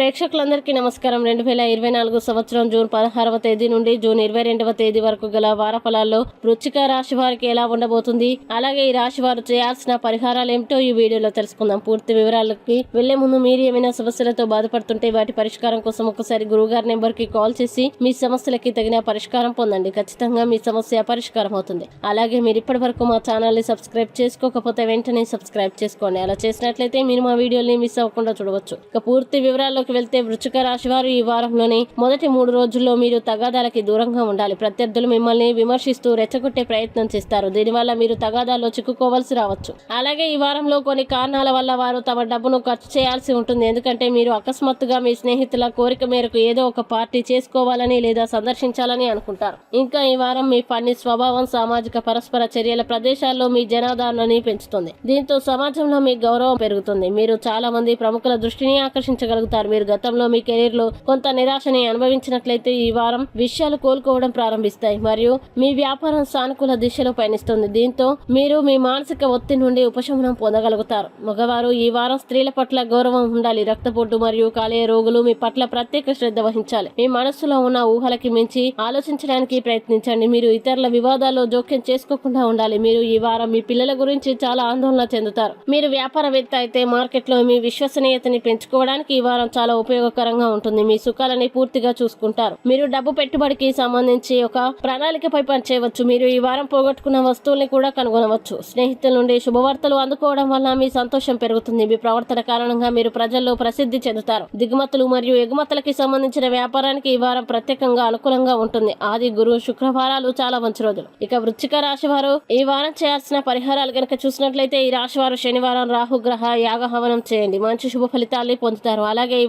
ప్రేక్షకులందరికీ నమస్కారం. రెండు వేల ఇరవై నాలుగు సంవత్సరం జూన్ పదహారవ తేదీ నుండి జూన్ ఇరవై రెండవ తేదీ వరకు గల వార ఫలాల్లో వృచ్చిక రాశి వారికి ఎలా ఉండబోతుంది? అలాగే ఈ రాశి వారు చేయాల్సిన పరిహారాలు ఏమిటో ఈ వీడియోలో తెలుసుకుందాం. పూర్తి వివరాలకి వెళ్ళే ముందు మీరు ఏమైనా సమస్యలతో బాధపడుతుంటే వాటి పరిష్కారం కోసం ఒకసారి గురువుగారి నెంబర్కి కాల్ చేసి మీ సమస్యలకి తగిన పరిష్కారం పొందండి. ఖచ్చితంగా మీ సమస్య పరిష్కారం అవుతుంది. అలాగే మీరు ఇప్పటి వరకు మా ఛానల్ని సబ్స్క్రైబ్ చేసుకోకపోతే వెంటనే సబ్స్క్రైబ్ చేసుకోండి. అలా చేసినట్లయితే మీరు మా వీడియోని మిస్ అవ్వకుండా చూడవచ్చు. ఇక పూర్తి వివరాల్లోకి వెళ్తే వృచ్చిక రాశి వారు ఈ వారంలోని మొదటి మూడు రోజుల్లో మీరు తగాదాలకి దూరంగా ఉండాలి. ప్రత్యర్థులు మిమ్మల్ని విమర్శిస్తూ రెచ్చగొట్టే ప్రయత్నం చేస్తారు. దీనివల్ల మీరు తగాదాల్లో చిక్కుకోవాల్సి రావచ్చు. అలాగే ఈ వారంలో కొన్ని కారణాల వల్ల వారు తమ డబ్బును ఖర్చు చేయాల్సి ఉంటుంది. ఎందుకంటే మీరు అకస్మాత్తుగా మీ స్నేహితుల కోరిక మేరకు ఏదో ఒక పార్టీ చేసుకోవాలని లేదా సందర్శించాలని అనుకుంటారు. ఇంకా ఈ వారం మీ పని స్వభావం సామాజిక పరస్పర చర్యల ప్రదేశాల్లో మీ జనాదరణని పెంచుతుంది. దీంతో సమాజంలో మీ గౌరవం పెరుగుతుంది. మీరు చాలా మంది ప్రముఖుల దృష్టిని ఆకర్షించగలుగుతారు. మీరు గతంలో మీ కెరీర్లో కొంత నిరాశని అనుభవించినట్లయితే ఈ వారం విషయాలు కోలుకోవడం ప్రారంభిస్తాయి. మరియు మీ వ్యాపారం సానుకూల దిశలో పయనిస్తుంది. దీంతో మీరు మీ మానసిక ఒత్తిడి నుండి ఉపశమనం పొందగలుగుతారు. మగవారు ఈ వారం స్త్రీల పట్ల గౌరవం ఉండాలి. రక్తపోటు మరియు కాలేయ రోగులు మీ పట్ల ప్రత్యేక శ్రద్ధ వహించాలి. మీ మనస్సులో ఉన్న ఊహలకి మించి ఆలోచించడానికి ప్రయత్నించండి. మీరు ఇతరుల వివాదాల్లో జోక్యం చేసుకోకుండా ఉండాలి. మీరు ఈ వారం మీ పిల్లల గురించి చాలా ఆందోళన చెందుతారు. మీరు వ్యాపారవేత్త అయితే మార్కెట్లో మీ విశ్వసనీయతని పెంచుకోవడానికి ఈ వారం చాలా ఉపయోగకరంగా ఉంటుంది. మీ సుఖాలని పూర్తిగా చూసుకుంటారు. మీరు డబ్బు పెట్టుబడికి సంబంధించి ఒక ప్రణాళికపై పనిచేయవచ్చు. మీరు ఈ వారం పోగొట్టుకున్న వస్తువుల్ని కూడా కనుగొనవచ్చు. స్నేహితుల నుండి శుభవార్తలు అందుకోవడం వల్ల మీ సంతోషం పెరుగుతుంది. మీ ప్రవర్తన కారణంగా మీరు ప్రజల్లో ప్రసిద్ధి చెందుతారు. దిగుమతులు మరియు ఎగుమతులకి సంబంధించిన వ్యాపారానికి ఈ వారం ప్రత్యేకంగా అనుకూలంగా ఉంటుంది. ఆది గురు శుక్రవారాలు చాలా మంచి రోజులు. ఇక వృచ్చిక రాశి వారు ఈ వారం చేయాల్సిన పరిహారాలు కనుక చూసినట్లయితే ఈ రాశి వారు శనివారం రాహుగ్రహ యాగ హవనం చేయండి. మంచి శుభ ఫలితాల్ని పొందుతారు. అలాగే ఈ